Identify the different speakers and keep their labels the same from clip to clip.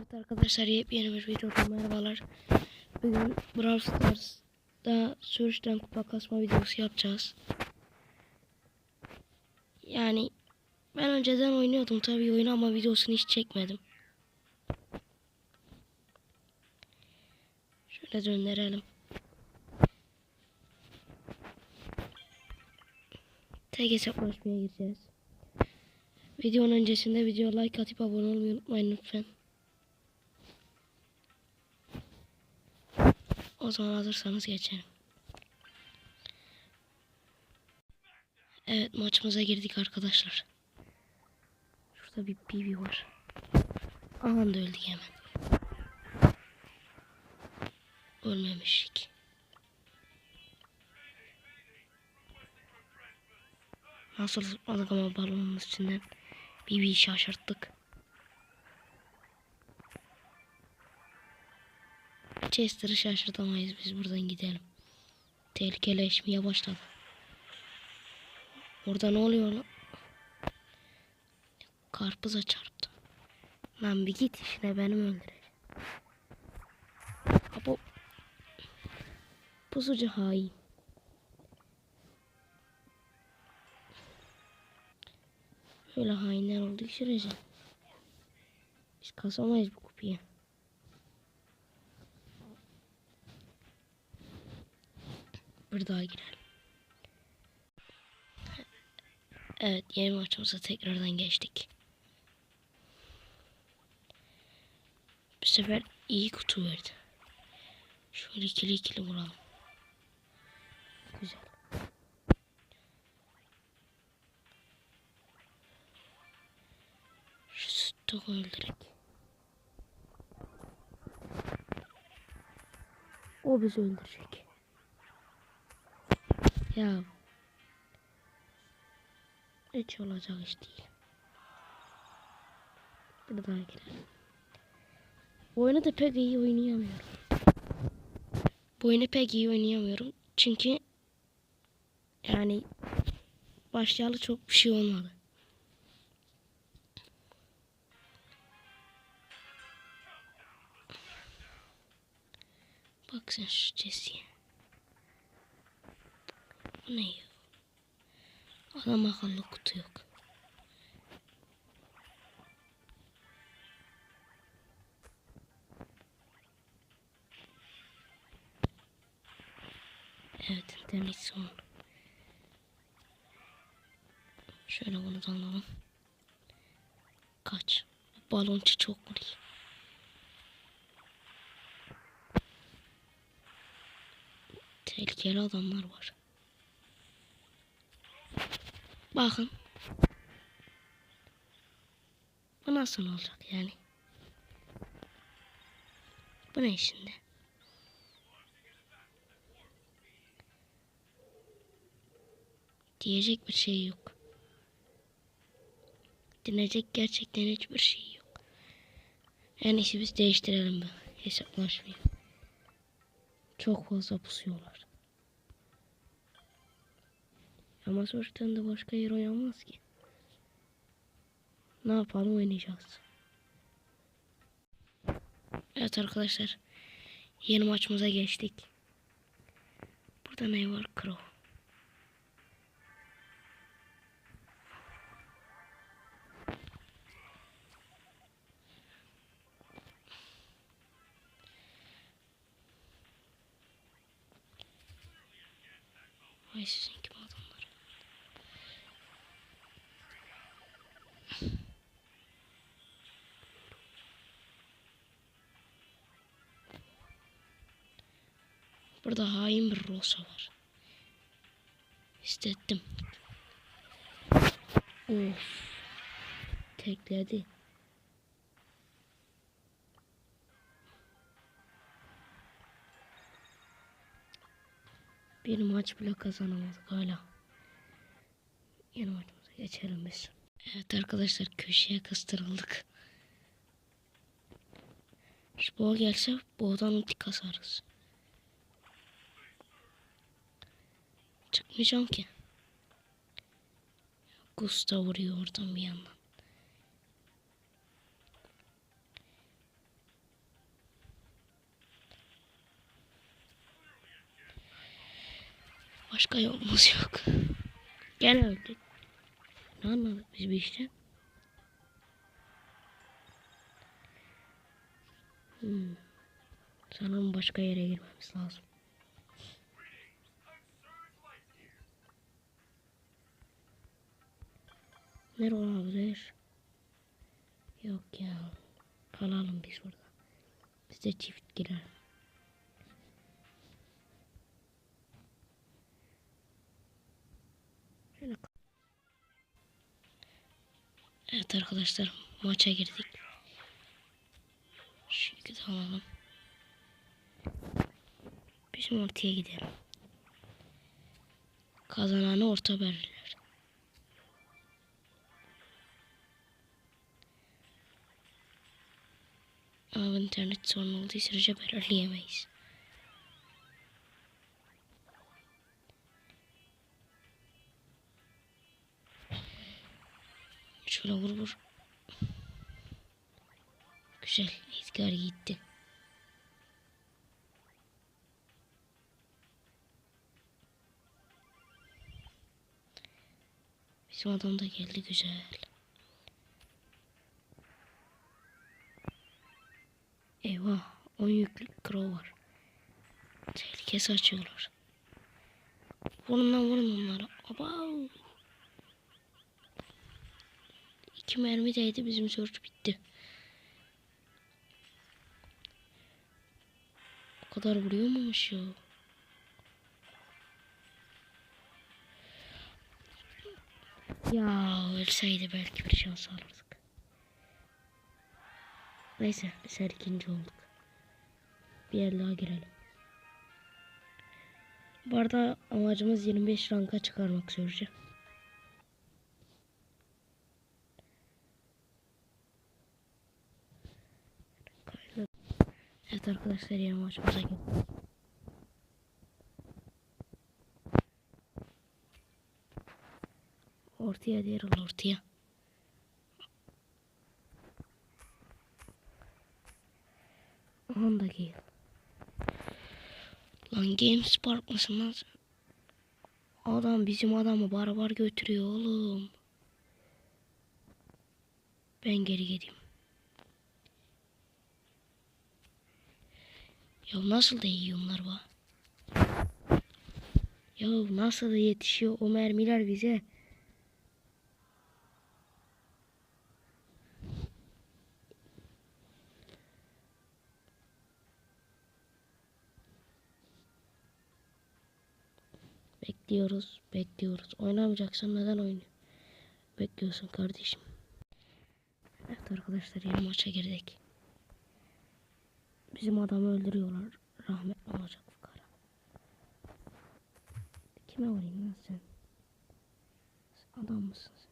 Speaker 1: Evet arkadaşlar yepyeni bir videodan merhabalar. Bugün Brawl Stars'da sürüşten kupa kasma videosu yapacağız. Yani ben önceden oynuyordum tabii oyunu ama videosunu hiç çekmedim. Şöyle döndürelim. Tek hesaplaşmaya gireceğiz. Videonun öncesinde video like atıp abone olmayı unutmayın lütfen. O zaman hazırsanız geçelim. Evet maçımıza girdik arkadaşlar. Şurada bir BB var. Aha da öldük hemen. Ölmemiştik. Nasıl zıpladık ama balonun üstünden. BB'yi şaşırttık. Chester'ı şaşırtamayız biz buradan gidelim. Tehlikeleşmeye başladı. Orada ne oluyor lan? Karpuza çarptım. Lan bir git işine benim öldüreceğim. Ha bu pusucu hain. Öyle hainler olduğu sürece biz kasamayız bu Bir daha girelim. Evet yeni maçımıza tekrardan geçtik. Bu sefer iyi kutu verdi. Şöyle ikili ikili vuralım. Güzel. Şu sütü öldürek. O bizi öldürecek. Ya. Hiç olacak iş değil. Buradan girelim. Bu oyunu da pek iyi oynayamıyorum. Bu oyunu pek iyi oynayamıyorum. Çünkü yani başlayalı çok bir şey olmadı. Bak sen şu Jesse'ye. Ne ya? Adam akıllı kutu yok. Evet internet son. Şöyle bunu da alalım. Kaç. Balonçu çok vuruyor. Tehlikeli adamlar var. Bakın. Bu nasıl olacak yani? Bu ne şimdi? Diyecek bir şey yok. Dinleyecek gerçekten hiçbir şey yok. En iyisi biz değiştirelim bu hesaplaşmayı. Çok fazla pusuyorlar. Ama sonuçta da başka yer oynamaz ki. Ne yapalım oynayacağız. Evet arkadaşlar. Yeni maçımıza geçtik. Burada ne var? Crow. Vay sizin Burada hain bir Rosa var. Hissettim. Of. Tekledi. Bir maç bile kazanamadık hala. Yeni maçımıza geçelim biz. Evet arkadaşlar köşeye kıstırıldık. Şu boğa gelse boğadan ulti kasarız. Çıkmayacağım ki. Gusta vuruyor oradan bir yandan. Başka yolumuz yok. Gel öldük. Ne anladık biz bu işten? Hmm. Sanırım başka yere girmemiz lazım. Nere olabilir? Yok ya. Kalalım biz burada. Biz de çift girer. Evet arkadaşlar maça girdik. De alalım. Bizim ortaya gidelim. Kazananı orta verirler. Ama internet sorunu olduğu sürece belirleyemeyiz. Şöyle vur vur. Güzel. Edgar gitti. Bizim adam da geldi güzel. Eyvah. 10 yüklü crow var. Tehlikesi açıyorlar. Vurun lan vurun onlara. Abav. İki mermi değdi bizim search bitti. O kadar vuruyor muymuş ya? Ya ölseydi belki bir şans alırdık. Neyse her ikinci olduk. Bir yer daha girelim. Bu arada amacımız 25 ranka çıkarmak. Kaydı. Evet arkadaşlar yeni maçımıza geldik. Ortaya ol ortaya. On da gel. Lan Games Park mısın lan? Adam bizim adamı barbar götürüyor oğlum. Ben geri gideyim. Ya nasıl da yiyor onlar bu? Ya nasıl da yetişiyor o mermiler bize? Bekliyoruz, bekliyoruz. Oynamayacaksan neden oynuyor? Bekliyorsun kardeşim. Evet arkadaşlar yeni maça girdik. Bizim adamı öldürüyorlar. Rahmetli olacak fukara. Kime vurayım lan sen? Adam mısın sen?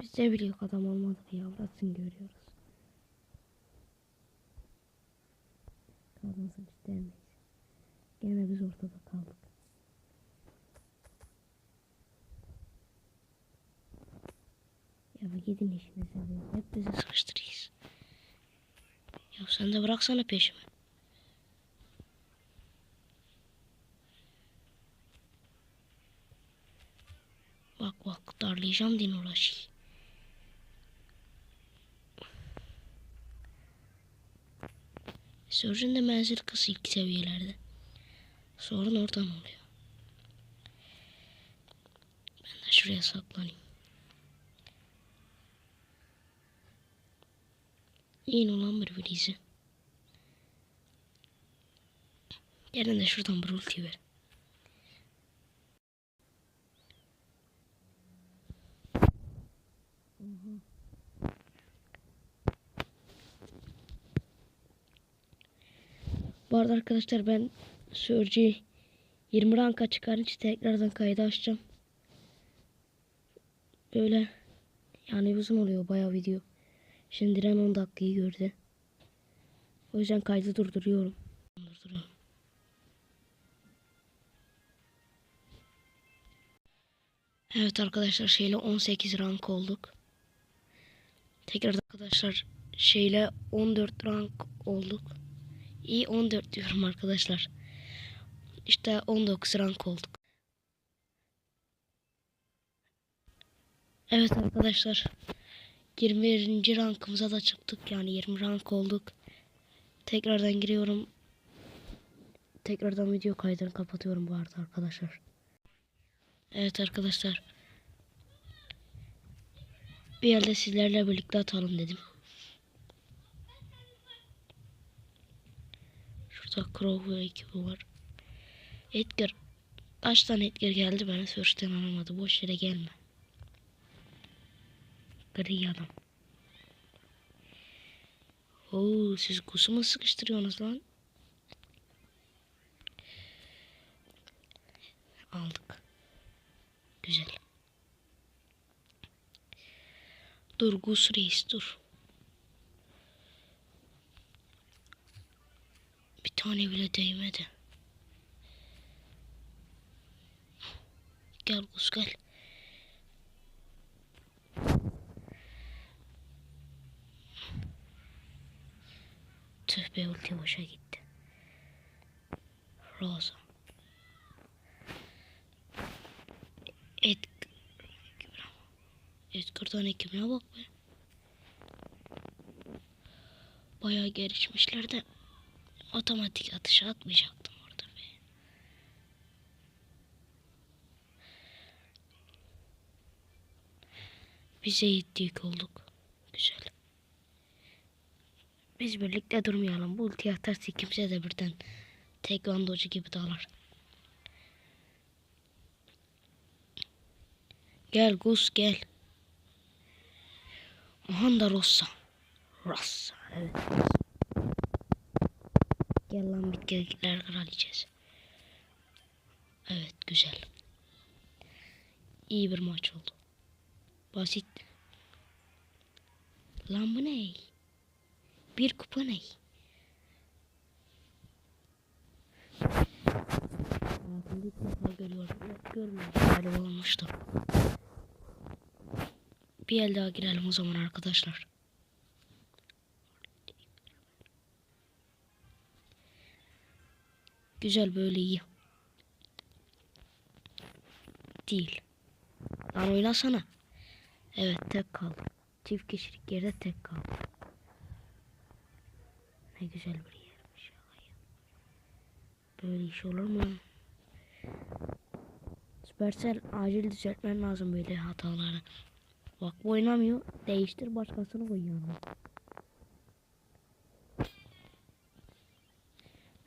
Speaker 1: Biz de biliyor adam olmadık ya. Bıraksın görüyoruz. Kaldığımızı biz demeyiz. Gene biz ortada kaldık. Ya gidin işinize. Hep bizi sıkıştırıyız. Ya sen de bıraksana peşimi. Bak bak darlayacağım din uğraşı. Surgeon de menzil kısa ilk seviyelerde. Sorun oradan oluyor. Ben de şuraya saklanayım. İn ulan bir birisi. Gelin de şuradan bir ulti ver. Bu arada arkadaşlar ben Surge'yi 20 ranka çıkarınca tekrardan kaydı açacağım. Böyle yani uzun oluyor bayağı video. Şimdi Ren 10 dakikayı gördü. O yüzden kaydı durduruyorum. Durduruyorum. Evet arkadaşlar şeyle 18 rank olduk. Tekrar arkadaşlar şeyle 14 rank olduk. İyi 14 diyorum arkadaşlar. İşte 19 rank olduk. Evet arkadaşlar. 21. rankımıza da çıktık. Yani 20 rank olduk. Tekrardan giriyorum. Tekrardan video kaydını kapatıyorum bu arada arkadaşlar. Evet arkadaşlar. Bir yerde sizlerle birlikte atalım dedim. Şurada Crow ekibi var. Edgar. Kaç tane Edgar geldi bana Search'ten alamadı. Boş yere gelme. Gri adam. Oo, siz kusumu sıkıştırıyorsunuz lan. Aldık. Güzel. Dur Gus Reis dur. Bir tane bile değmedi. Gel Gus gel. Tüh be ulti boşa gitti. Rosa. Edgar. Edgar'dan ekibine bak be. Bayağı gelişmişler de otomatik atışa atmayacaktım orada be. Bize yettik olduk. Güzel. Biz birlikte durmayalım. Bu ulti atarsa kimse de birden tekvandocu gibi dalar. Gel Gus gel. Aha da Rossa. Rossa evet. Gel lan bitkiler kraliçesi. Evet güzel. İyi bir maç oldu. Basit. Lan bu ne? Bir kupa ne? Hayatımda ilk görüyorum. Yok görmedim. Galiba olmuştu. Bir el daha girelim o zaman arkadaşlar. Güzel böyle iyi. Değil. Lan oynasana. Evet tek kaldım. Çift kişilik yerde tek kaldım. Ne güzel bir yermiş. Böyle iş olur mu? lan? Supercell acil düzeltmen lazım böyle hataları. Bak bu oynamıyor. Değiştir başkasını koy.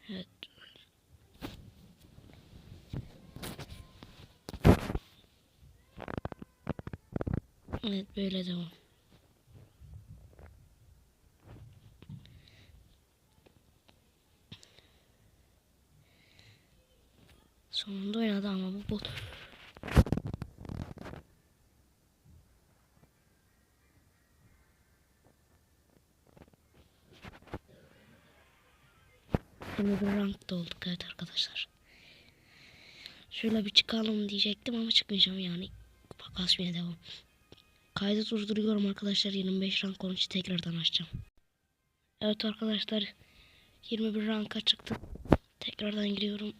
Speaker 1: Evet. Evet böyle devam. Sonunda oynadı ama bu bot. Bir rankta olduk evet arkadaşlar. Şöyle bir çıkalım diyecektim ama çıkmayacağım yani. Kupa kasmaya devam. Kaydı durduruyorum arkadaşlar. 25 rank olunca tekrardan açacağım. Evet arkadaşlar. 21 ranka çıktık. Tekrardan giriyorum.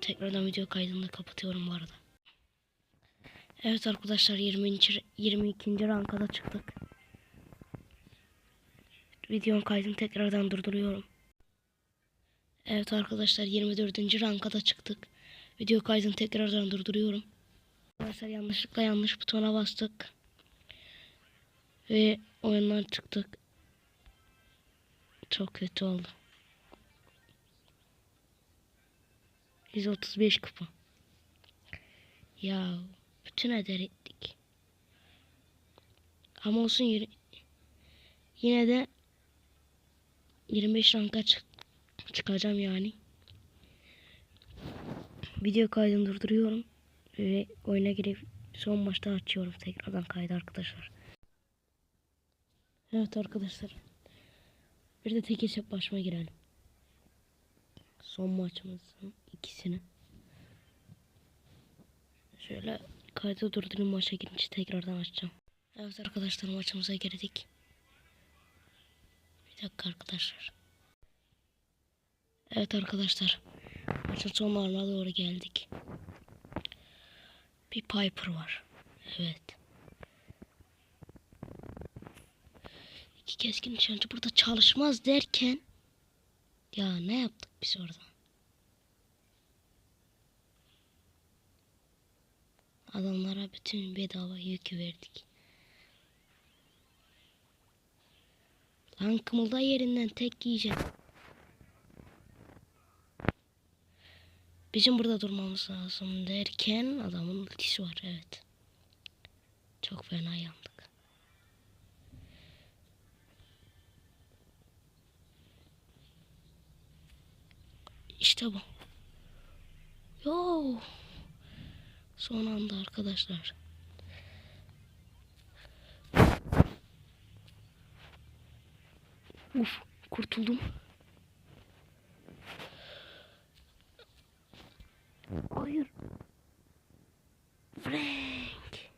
Speaker 1: Tekrardan video kaydını da kapatıyorum bu arada. Evet arkadaşlar 20. 22. ranka da çıktık. Videonun kaydını tekrardan durduruyorum. Evet arkadaşlar 24. ranka da çıktık. Video kaydını tekrardan durduruyorum. Arkadaşlar yanlışlıkla yanlış butona bastık. Ve oyundan çıktık. Çok kötü oldu. 135 kupa. Ya bütün eder ettik. Ama olsun yine- de 25 ranka çık çıkacağım yani. Video kaydını durduruyorum ve oyuna girip son maçta açıyorum tekrardan kaydı arkadaşlar. Evet arkadaşlar. Bir de tek hesap başıma girelim. Son maçımızın ikisini. Şöyle kaydı durdurayım maça girince tekrardan açacağım. Evet arkadaşlar maçımıza girdik. Bir dakika arkadaşlar. Evet arkadaşlar. Maçın sonlarına doğru geldik. Bir Piper var. Evet. İki keskin nişancı burada çalışmaz derken ya ne yaptık biz orada? Adamlara bütün bedava yükü verdik. Lan kımılda yerinden tek yiyecek. Bizim burada durmamız lazım derken adamın ultisi var evet. Çok fena yandık. İşte bu. Yo. Son anda arkadaşlar. Uf kurtuldum. Hayır. Frank.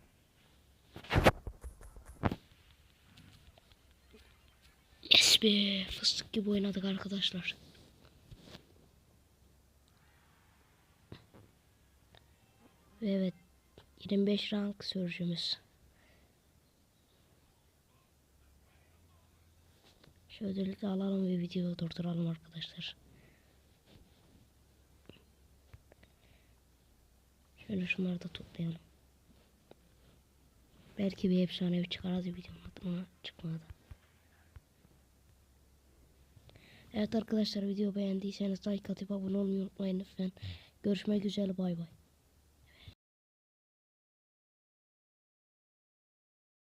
Speaker 1: Yes be. Fıstık gibi oynadık arkadaşlar. Ve evet. 25 rank sürücümüz. Şu ödülü de alalım ve videoyu durduralım arkadaşlar. Şöyle şunları da toplayalım. Belki bir efsanevi çıkarız videonun adına çıkmadı. Evet arkadaşlar video beğendiyseniz like atıp abone olmayı unutmayın lütfen. Görüşmek üzere bay bay.